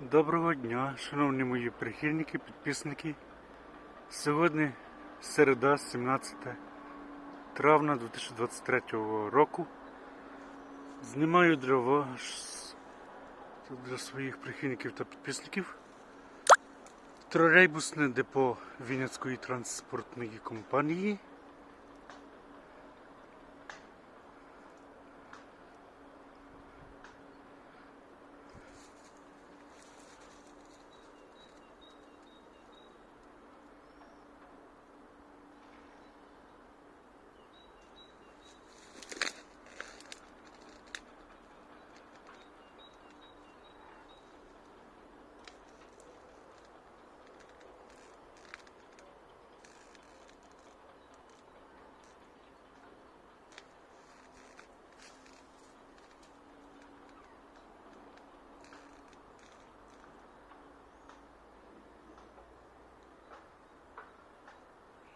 Доброго дня, шановні мої прихильники, підписники. Сьогодні середа, 17 травня 2023 року. Знімаю для вас для своїх прихильників та підписників тролейбусне депо Вінницької транспортної компанії.